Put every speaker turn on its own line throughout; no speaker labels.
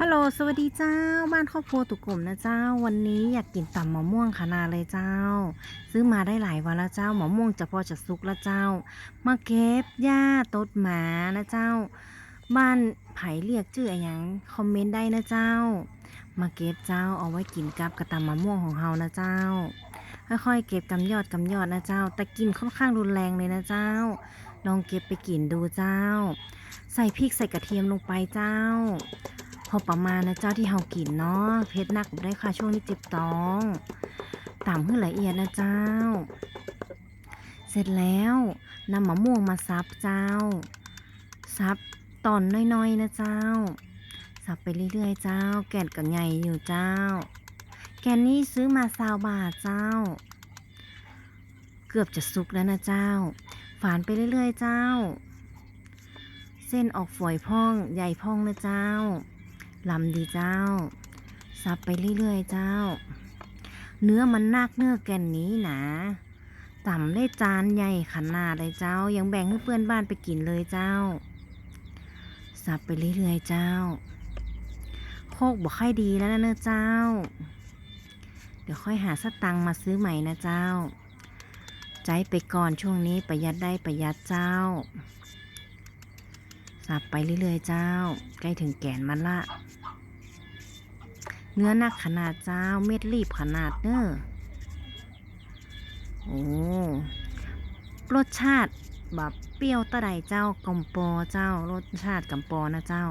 ฮัลโหล สวัสดีเจ้า บ้านครอบครัวตุกกลมนะเจ้า วันนี้อยากกินตำมะม่วงขนาดเลยเจ้า ซื้อมาได้หลายวันแล้วเจ้ามะม่วงจะพอจะสุกแล้วเจ้า มาเก็บหญ้าต้นหมานะเจ้า บ้านไผ่เรียกชื่ออะไรยังคอมเมนต์ได้นะเจ้า มาเก็บเจ้าเอาไว้กินกับกระตำมะม่วงของเฮานะเจ้า ค่อยๆเก็บกำยอดกำยอดนะเจ้า แต่กินค่อนข้างรุนแรงเลยนะเจ้า ลองเก็บไปกินดูเจ้า ใส่พริกใส่กระเทียมลงไปเจ้า อประมาณนะเจ้าที่เฮากินเนาะเผ็ดนักได้ค่ะช่วงนี้เจ็บท้องตำให้ละเอียดนะเจ้า เสร็จแล้วนำมะม่วงมาซับเจ้า ซับตอนน้อยๆนะเจ้า ซับไปเรื่อยๆเจ้า แก่นก็ใหญ่อยู่เจ้า แกนนี้ซื้อมาซาวบาทเจ้า เกือบจะสุกแล้วนะเจ้า ฝานไปเรื่อยๆเจ้า เส้นออกฝอยพ่องใหญ่พ่องนะเจ้า ลำดีเจ้าซับไปเรื่อยๆเจ้า เนื้อมันนักเนื้อแก่นนี้นาต่ำได้จานใหญ่ขนาดเลยเจ้า ยังแบ่งให้เพื่อนบ้านไปกินเลยเจ้าซับไปเรื่อยๆเจ้า โคกบอกค่อยดีแล้วนะเนอะเจ้า เดี๋ยวค่อยหาสตังค์มาซื้อใหม่นะเจ้า ใจไปก่อนช่วงนี้ประหยัดได้ประหยัดเจ้า สับไปเรื่อยๆเจ้า ใกล้ถึงแก่นมันละ เนื้อหนักขนาดเจ้าเม็ดรีบขนาดเนอะโอ้รสชาติแบบเปรี้ยวตะไดเจ้ากำปอเจ้ารสชาติกำปอนะเจ้า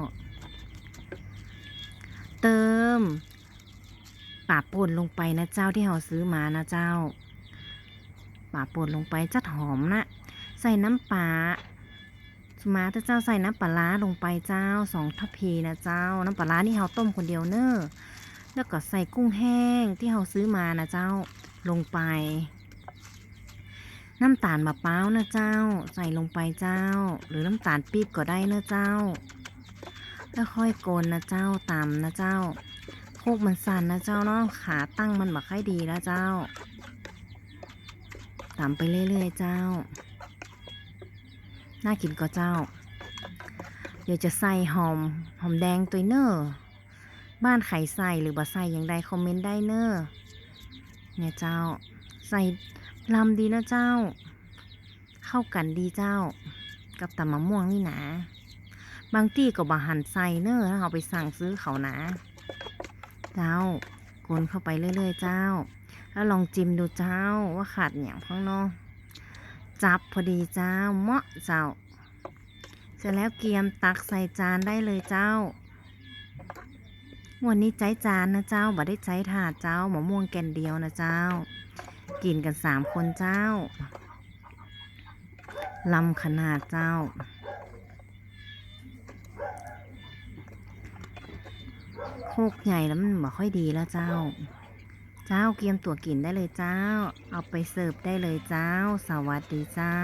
เติมป่าป่นลงไปนะเจ้าที่เราซื้อมานะเจ้าป่าป่นลงไปจัดหอมนะ ใส่น้ำปลามาถ้าเจ้าใส่น้ำปลาร้าลงไปเจ้าสองทัพพีนะเจ้า น้ำปลาร้านี่เราต้มคนเดียวเนอะ แล้วก็ใส่กุ้งแห้งที่เราซื้อมานะเจ้าลงไป น้ำตาลมะพร้าวนะเจ้า ใส่ลงไปเจ้า หรือน้ำตาลปี๊บก็ได้นะเจ้า แล้วค่อยโกนนะเจ้าตำนะเจ้าโคกมันสั่นนะเจ้าเนาะขาตั้งมันบักค่อยดีแล้วเจ้าตำไปเรื่อยๆเจ้า น่ากินก็เจ้า เดี๋ยวจะใส่หอมหอมแดงตัวเนอร์ บ้านไข่ใส่หรือบ่ใส่อย่างใดคอมเมนต์ได้เนอร์เนี่ยเจ้า ใส่ลำดีนะเจ้า เข้ากันดีเจ้า กับตำมะม่วงนี่นะบางที่ก็บาหันใส่เนอร์ถ้าเอาไปสั่งซื้อเขานะ เจ้ากนเข้าไปเรื่อย ๆ เจ้า แล้วลองจิ้มดูเจ้าว่าขาดอย่างข้างนอกจับพอดีเจ้าเหมาะเจ้า เสร็จแล้วเกียมตักใส่จานได้เลยเจ้า วันนี้ใจจานนะเจ้าบ่ได้ใจถาดเจ้าหมะม่วงแกนเดียวนะเจ้า กินกันสามคนเจ้าลำขนาดเจ้า โคกใหญ่แล้วมันบ่ค่อยดีแล้วเจ้า เจ้าเกียมตัวกินได้เลยเจ้า เอาไปเสิร์ฟได้เลยเจ้า สวัสดีเจ้า